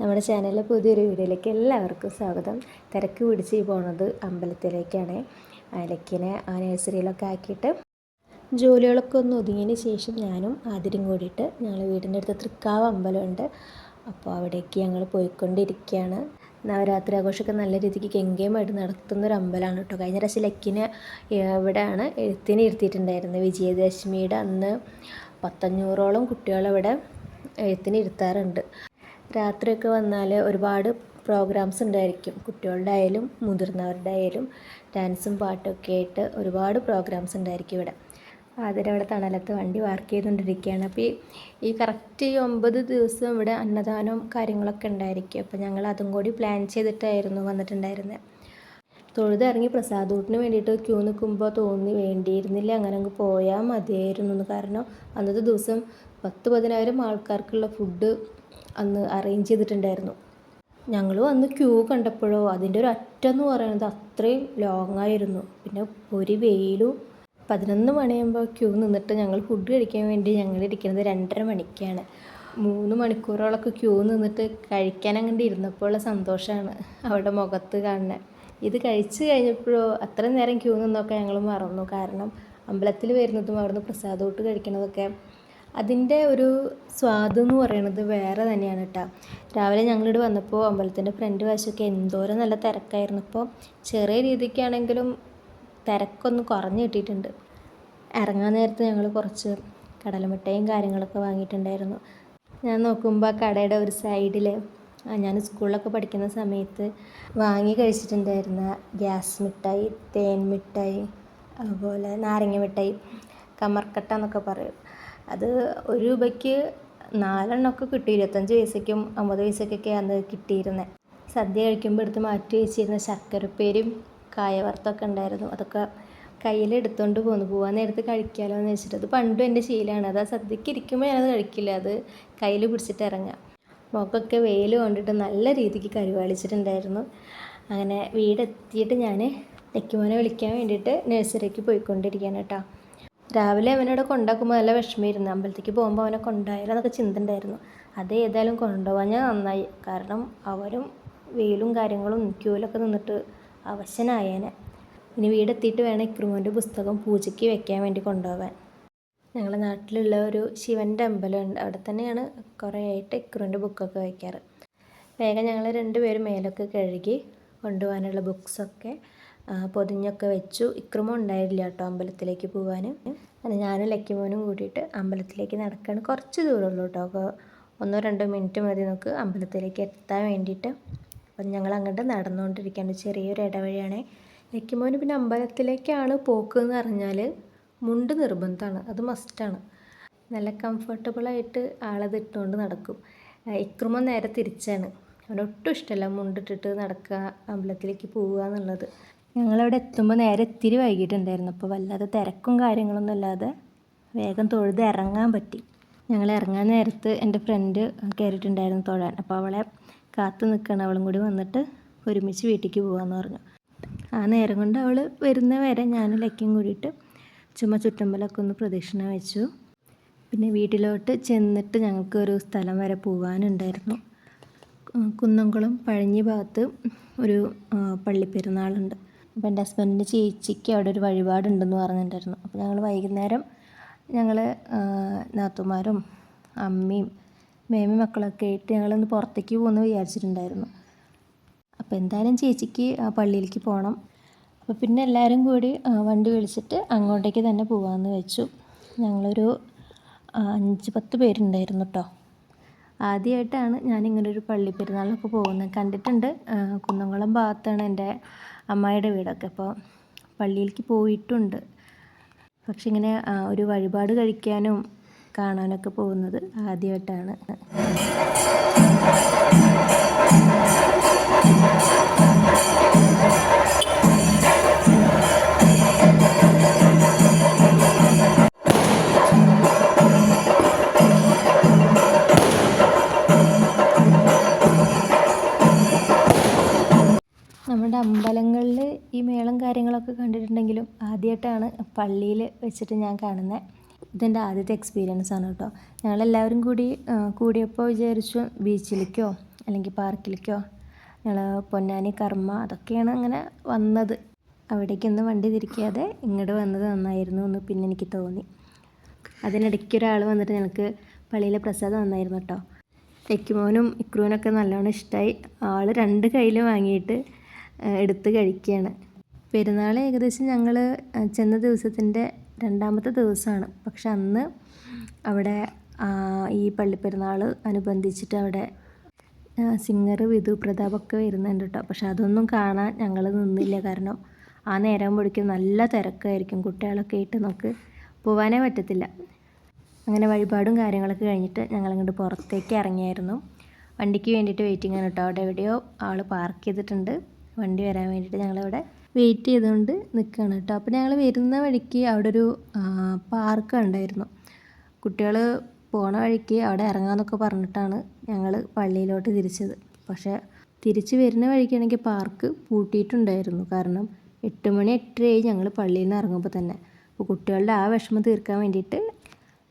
നമ്മുടെ ചാനലിലെ പുതിയൊരു വീഡിയോയിലേക്ക് എല്ലാവർക്കും സ്വാഗതം. തിരക്ക് പിടിച്ച് പോണത് അമ്പലത്തിലേക്കാണ്. അലക്കിനെ ആ നഴ്സറിയിലൊക്കെ ആക്കിയിട്ട് ജോലികളൊക്കെ ഒന്ന് ഒതുങ്ങിയതിന് ശേഷം ഞാനും ആതിരും കൂടിയിട്ട് ഞങ്ങൾ വീടിന്റെ അടുത്ത് തൃക്കാവ് അമ്പലമുണ്ട്. അപ്പോൾ അവിടേക്ക് ഞങ്ങൾ പോയിക്കൊണ്ടിരിക്കുകയാണ്. നവരാത്രി ആഘോഷമൊക്കെ നല്ല രീതിക്ക് ഗംഗയുമായിട്ട് നടത്തുന്ന ഒരു അമ്പലമാണ് കേട്ടോ. കഴിഞ്ഞ പ്രാവശ്യം ലക്കിനെ ഇവിടെയാണ് എഴുത്തിന് ഇരുത്തിയിട്ടുണ്ടായിരുന്നത്. വിജയദശമിയുടെ അന്ന് പത്തഞ്ഞൂറോളം കുട്ടികളിവിടെ എഴുത്തിന് ഇരുത്താറുണ്ട്. രാത്രിയൊക്കെ വന്നാൽ ഒരുപാട് പ്രോഗ്രാംസ് ഉണ്ടായിരിക്കും. കുട്ടികളുടെ ആയാലും മുതിർന്നവരുടെ ആയാലും ഡാൻസും പാട്ടൊക്കെ ആയിട്ട് ഒരുപാട് പ്രോഗ്രാംസ് ഉണ്ടായിരിക്കും ഇവിടെ. അതിന് അവിടെ തണലത്ത് വണ്ടി വർക്ക് ചെയ്തുകൊണ്ടിരിക്കുകയാണ്. അപ്പോൾ ഈ ഈ കറക്റ്റ് ഈ ഒമ്പത് ദിവസം ഇവിടെ അന്നദാനവും കാര്യങ്ങളൊക്കെ ഉണ്ടായിരിക്കും. അപ്പോൾ ഞങ്ങൾ അതും കൂടി പ്ലാൻ ചെയ്തിട്ടായിരുന്നു വന്നിട്ടുണ്ടായിരുന്നത് തൊഴുതിറങ്ങി പ്രസാദൂട്ടിന് വേണ്ടിയിട്ട് ക്യൂ നിൽക്കുമ്പോൾ തോന്നി വേണ്ടിയിരുന്നില്ല അങ്ങനെ അങ്ങ് പോയാൽ മതിയായിരുന്നു കാരണം അന്നത്തെ ദിവസം പത്ത് പതിനായിരം ആൾക്കാർക്കുള്ള ഫുഡ് അന്ന് അറേഞ്ച് ചെയ്തിട്ടുണ്ടായിരുന്നു. ഞങ്ങൾ വന്ന് ക്യൂ കണ്ടപ്പോഴോ അതിന്റെ ഒരു അറ്റം എന്ന് പറയുന്നത് അത്രയും ലോങ് ആയിരുന്നു. പിന്നെ ഒരു വെയിലും പതിനൊന്ന് മണിയാകുമ്പോൾ ക്യൂ നിന്നിട്ട് ഞങ്ങൾ ഫുഡ് കഴിക്കാൻ വേണ്ടി ഞങ്ങൾ ഇരിക്കുന്നത് രണ്ടര മണിക്കാണ്. മൂന്ന് മണിക്കൂറോളൊക്കെ ക്യൂ നിന്നിട്ട് കഴിക്കാൻ അങ്ങോട്ട് ഇരുന്നപ്പോഴുള്ള സന്തോഷമാണ് അവിടെ മുഖത്ത് കാണുന്നത് ഇത് കഴിച്ച് കഴിഞ്ഞപ്പോഴോ അത്രയും നേരം ക്യൂ നിന്നൊക്കെ ഞങ്ങൾ മറന്നു. കാരണം അമ്പലത്തിൽ വരുന്നതും അവിടുന്ന് പ്രസാദോട്ട് കഴിക്കുന്നതൊക്കെ അതിന്റെ ഒരു സ്വാദ് എന്ന് പറയുന്നത് വേറെ തന്നെയാണ് കേട്ടോ. രാവിലെ ഞങ്ങളിവിടെ വന്നപ്പോൾ അമ്പലത്തിന്റെ ഫ്രണ്ട് വശമൊക്കെ എന്തോരം നല്ല തിരക്കായിരുന്നു. ഇപ്പോൾ ചെറിയ രീതിക്കാണെങ്കിലും തിരക്കൊന്ന് കുറഞ്ഞു കിട്ടിയിട്ടുണ്ട്. ഇറങ്ങാൻ നേരത്ത് ഞങ്ങൾ കുറച്ച് കടലമിട്ടയും കാര്യങ്ങളൊക്കെ വാങ്ങിയിട്ടുണ്ടായിരുന്നു. ഞാൻ നോക്കുമ്പോൾ കടയുടെ ഒരു സൈഡിൽ ഞാൻ സ്കൂളിലൊക്കെ പഠിക്കുന്ന സമയത്ത് വാങ്ങി കഴിച്ചിട്ടുണ്ടായിരുന്ന ഗ്യാസ് മിഠായി തേൻ മിഠായി അതുപോലെ നാരങ്ങ മിഠായി കമർക്കട്ട എന്നൊക്കെ പറയും. അത് ഒരു രൂപയ്ക്ക് നാലെണ്ണമൊക്കെ കിട്ടി. ഇരുപത്തഞ്ച് പൈസയ്ക്കും അമ്പത് പൈസയ്ക്കൊക്കെ അന്ന് കിട്ടിയിരുന്നത് സദ്യ കഴിക്കുമ്പോൾ എടുത്ത് മാറ്റി വെച്ചിരുന്ന ശർക്കരപ്പേരും കായവറുത്തൊക്കെ ഉണ്ടായിരുന്നു. അതൊക്കെ കയ്യിലെടുത്തോണ്ട് പോന്നു. പോകാൻ നേരത്ത് കഴിക്കാമല്ലോ എന്ന് വെച്ചിട്ട്. അത് പണ്ടും എന്റെ ശീലമാണ് അത് ആ സദ്യക്ക് ഇരിക്കുമ്പോൾ ഞാനത് കഴിക്കില്ല. അത് കയ്യിൽ പിടിച്ചിട്ട് ഇറങ്ങാം മുഖമൊക്കെ വെയിൽ കൊണ്ടിട്ട് നല്ല രീതിക്ക് കരുവാളിച്ചിട്ടുണ്ടായിരുന്നു അങ്ങനെ വീടെത്തിയിട്ട് ഞാൻ ലക്കിമോനെ വിളിക്കാൻ വേണ്ടിയിട്ട് നഴ്സറിക്ക് പോയിക്കൊണ്ടിരിക്കുകയാണ് കേട്ടോ. രാവിലെ അവനോട് കൊണ്ടാക്കുമ്പോൾ നല്ല വിഷമമായിരുന്നു. അമ്പലത്തേക്ക് പോകുമ്പോൾ അവനെ കൊണ്ടുപോയാലോ എന്നൊക്കെ ചിന്ത ഉണ്ടായിരുന്നു അത് ഏതായാലും കൊണ്ടുപോകാൻ ഞാൻ നന്നായി. കാരണം അവരും വെയിലും കാര്യങ്ങളും ക്യൂലൊക്കെ നിന്നിട്ട് അവശനായേനെ. ഇനി വീടെത്തിയിട്ട് വേണം ഇക്രുമോന്റെ പുസ്തകം പൂജയ്ക്ക് വെക്കാൻ വേണ്ടി കൊണ്ടുപോകാൻ ഞങ്ങളുടെ നാട്ടിലുള്ള ഒരു ശിവന്റെ അമ്പലമുണ്ട് അവിടെ തന്നെയാണ് കുറേ ആയിട്ട് ഇക്കുറിന്റെ ബുക്കൊക്കെ വയ്ക്കാറ്. വേഗം ഞങ്ങൾ രണ്ടുപേരും മേലൊക്കെ കഴുകി കൊണ്ടുപോകാനുള്ള ബുക്സൊക്കെ പൊതിഞ്ഞൊക്കെ വെച്ചു. ഇക്രമം ഉണ്ടായില്ല കേട്ടോ അമ്പലത്തിലേക്ക് പോകാൻ അങ്ങനെ ഞാനും ലക്കിമോനും കൂടിയിട്ട് അമ്പലത്തിലേക്ക് നടക്കാൻ കുറച്ച് ദൂരമുള്ളൂ കേട്ടോ. ഒന്നോ രണ്ടോ മിനിറ്റ് മതി നമുക്ക് അമ്പലത്തിലേക്ക് എത്താൻ വേണ്ടിയിട്ട്. അപ്പം ഞങ്ങൾ അങ്ങോട്ട് നടന്നുകൊണ്ടിരിക്കുകയാണ്. ചെറിയൊരു ഇടവഴിയാണ്. ലക്കിമോന് പിന്നെ അമ്പലത്തിലേക്കാണ് പോക്ക് എന്ന് പറഞ്ഞാൽ മുണ്ട് നിർബന്ധമാണ് അത് മസ്റ്റാണ് നല്ല കംഫർട്ടബിളായിട്ട് ആളത് ഇട്ടുകൊണ്ട് നടക്കും. ഇക്രമം നേരെ തിരിച്ചാണ്. അവനൊട്ടും ഇഷ്ടമല്ല മുണ്ടിട്ടിട്ട് നടക്കുക അമ്പലത്തിലേക്ക് പോവുക എന്നുള്ളത്. ഞങ്ങളവിടെ എത്തുമ്പോൾ നേരെ ഇത്തിരി വൈകിട്ടുണ്ടായിരുന്നു അപ്പോൾ വല്ലാതെ തിരക്കും കാര്യങ്ങളൊന്നും അല്ലാതെ വേഗം തൊഴുത് ഇറങ്ങാൻ പറ്റി. ഞങ്ങൾ ഇറങ്ങാൻ നേരത്ത് എന്റെ ഫ്രണ്ട് കയറിയിട്ടുണ്ടായിരുന്നു തൊഴാൻ. അപ്പോൾ അവളെ കാത്തു നിൽക്കണം അവളും കൂടി വന്നിട്ട് ഒരുമിച്ച് വീട്ടിലേക്ക് പോകാമെന്ന് പറഞ്ഞു. ആ നേരം കൊണ്ട് അവൾ വരുന്ന വരെ ഞാൻ ലക്കും കൂടിയിട്ട് ചുമ ചുറ്റമ്പലമൊക്കെ ഒന്ന് പ്രദക്ഷിണ വെച്ചു. പിന്നെ വീട്ടിലോട്ട് ചെന്നിട്ട് ഞങ്ങൾക്ക് ഒരു സ്ഥലം വരെ പോകാനുണ്ടായിരുന്നു കുന്നംകുളം പഴഞ്ഞി ഭാഗത്ത് ഒരു പള്ളിപ്പെരുന്നാളുണ്ട്. അപ്പോൾ എന്റെ ഹസ്ബൻഡിന്റെ ചേച്ചിക്ക് അവിടെ ഒരു വഴിപാടുണ്ടെന്ന് പറഞ്ഞിട്ടുണ്ടായിരുന്നു. അപ്പോൾ ഞങ്ങൾ വൈകുന്നേരം ഞങ്ങൾ നാത്തുമാരും അമ്മയും മേമി മക്കളൊക്കെ ആയിട്ട് ഞങ്ങളൊന്ന് പുറത്തേക്ക് പോകുമെന്ന് വിചാരിച്ചിട്ടുണ്ടായിരുന്നു. അപ്പോൾ എന്തായാലും ചേച്ചിക്ക് പള്ളിയിലേക്ക് പോകണം അപ്പോൾ പിന്നെ എല്ലാവരും കൂടി വണ്ടി വിളിച്ചിട്ട് അങ്ങോട്ടേക്ക് തന്നെ പോകാമെന്ന് വെച്ചു. ഞങ്ങളൊരു അഞ്ച് പത്ത് പേരുണ്ടായിരുന്നു കേട്ടോ ആദ്യമായിട്ടാണ് ഞാനിങ്ങനെ ഒരു പള്ളി പെരുന്നാളിനൊക്കെ പോകുന്നത്. കണ്ടിട്ടുണ്ട് കുന്നംകുളം ഭാഗത്താണ് എന്റെ അമ്മായിയുടെ വീടൊക്കെ. അപ്പോൾ പള്ളിയിലേക്ക് പോയിട്ടുണ്ട്. പക്ഷെ ഇങ്ങനെ ഒരു വഴിപാട് കഴിക്കാനും കാണാനൊക്കെ പോകുന്നത് ആദ്യമായിട്ടാണ് ഈ കാര്യങ്ങളൊക്കെ കണ്ടിട്ടുണ്ടെങ്കിലും ആദ്യമായിട്ടാണ് പള്ളിയിൽ വെച്ചിട്ട് ഞാൻ കാണുന്നത് ഇതെന്റെ ആദ്യത്തെ എക്സ്പീരിയൻസ് ആണ് കേട്ടോ. ഞങ്ങളെല്ലാവരും കൂടി കൂടിയപ്പോൾ വിചാരിച്ചു ബീച്ചിലേക്കോ അല്ലെങ്കിൽ പാർക്കിലേക്കോ ഞങ്ങൾ പൊന്നാനി കർമ്മ അതൊക്കെയാണ് അങ്ങനെ വന്നത്. അവിടേക്കൊന്നും വണ്ടി തിരിക്കാതെ ഇങ്ങോട്ട് വന്നത് നന്നായിരുന്നു എന്ന് പിന്നെ എനിക്ക് തോന്നി. അതിനിടയ്ക്ക് ഒരാൾ വന്നിട്ട് ഞങ്ങൾക്ക് പള്ളിയിലെ പ്രസാദം നന്നായിരുന്നു കേട്ടോ. എക്കുമോനും ഇക്രൂനൊക്കെ നല്ലോണം ഇഷ്ടമായി ആൾ രണ്ട് കയ്യിലും വാങ്ങിയിട്ട് എടുത്ത് കഴിക്കുകയാണ് പെരുന്നാൾ ഏകദേശം ഞങ്ങൾ ചെന്ന ദിവസത്തിന്റെ രണ്ടാമത്തെ ദിവസമാണ്. പക്ഷെ അന്ന് അവിടെ ഈ പള്ളിപ്പെരുന്നാൾ അനുബന്ധിച്ചിട്ട് അവിടെ സിംഗർ വിധു പ്രതാപൊക്കെ വരുന്നുണ്ട് കേട്ടോ. പക്ഷെ അതൊന്നും കാണാൻ ഞങ്ങൾ നിന്നില്ല. കാരണം ആ നേരം പൊടിക്കും. നല്ല തിരക്കായിരിക്കും. കുട്ടികളൊക്കെ ആയിട്ട് നമുക്ക് പോകാനേ പറ്റത്തില്ല. അങ്ങനെ വഴിപാടും കാര്യങ്ങളൊക്കെ കഴിഞ്ഞിട്ട് ഞങ്ങളിങ്ങോട്ട് പുറത്തേക്ക് ഇറങ്ങിയായിരുന്നു. വണ്ടിക്ക് വേണ്ടിയിട്ട് വെയിറ്റിംഗ് ആണ് കേട്ടോ. അവിടെ എവിടെയോ ആൾ പാർക്ക് ചെയ്തിട്ടുണ്ട്. വണ്ടി വരാൻ വേണ്ടിയിട്ട് ഞങ്ങളിവിടെ വെയിറ്റ് ചെയ്തുകൊണ്ട് നിൽക്കുകയാണ് കേട്ടോ. അപ്പോൾ ഞങ്ങൾ വരുന്ന വഴിക്ക് അവിടെ ഒരു പാർക്ക് ഉണ്ടായിരുന്നു കുട്ടികൾ പോണ വഴിക്ക് അവിടെ ഇറങ്ങാമെന്നൊക്കെ പറഞ്ഞിട്ടാണ് ഞങ്ങൾ പള്ളിയിലോട്ട് തിരിച്ചത്. പക്ഷേ തിരിച്ച് വരുന്ന വഴിക്കാണെങ്കിൽ പാർക്ക് പൂട്ടിയിട്ടുണ്ടായിരുന്നു. കാരണം എട്ട് മണി എട്ടരയായി ഞങ്ങൾ പള്ളിയിൽ നിന്ന് ഇറങ്ങുമ്പോൾ തന്നെ. അപ്പോൾ കുട്ടികളുടെ ആ വിഷമം തീർക്കാൻ വേണ്ടിയിട്ട്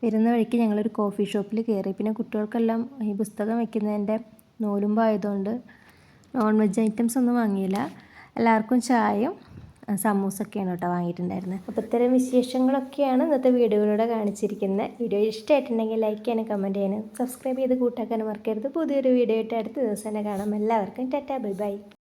വരുന്ന വഴിക്ക് ഞങ്ങളൊരു കോഫി ഷോപ്പിൽ കയറി പിന്നെ കുട്ടികൾക്കെല്ലാം ഈ പുസ്തകം വയ്ക്കുന്നതിന്റെ നോലുമ്പായതുകൊണ്ട് നോൺ വെജ് ഐറ്റംസ് ഒന്നും വാങ്ങിയില്ല. എല്ലാവർക്കും ചായയും സമൂസൊക്കെയാണ് കേട്ടോ വാങ്ങിയിട്ടുണ്ടായിരുന്നത്. അപ്പോൾ ഇത്തരം വിശേഷങ്ങളൊക്കെയാണ് ഇന്നത്തെ വീഡിയോയിലൂടെ കാണിച്ചിരിക്കുന്നത്. വീഡിയോ ഇഷ്ടമായിട്ടുണ്ടെങ്കിൽ ലൈക്ക് ചെയ്യാനും കമന്റ് ചെയ്യാനും സബ്സ്ക്രൈബ് ചെയ്ത് കൂട്ടാക്കാനും മറക്കരുത്. പുതിയൊരു വീഡിയോ ആയിട്ട് അടുത്ത ദിവസം തന്നെ കാണാം. എല്ലാവർക്കും ടാറ്റാ ബൈ ബൈ.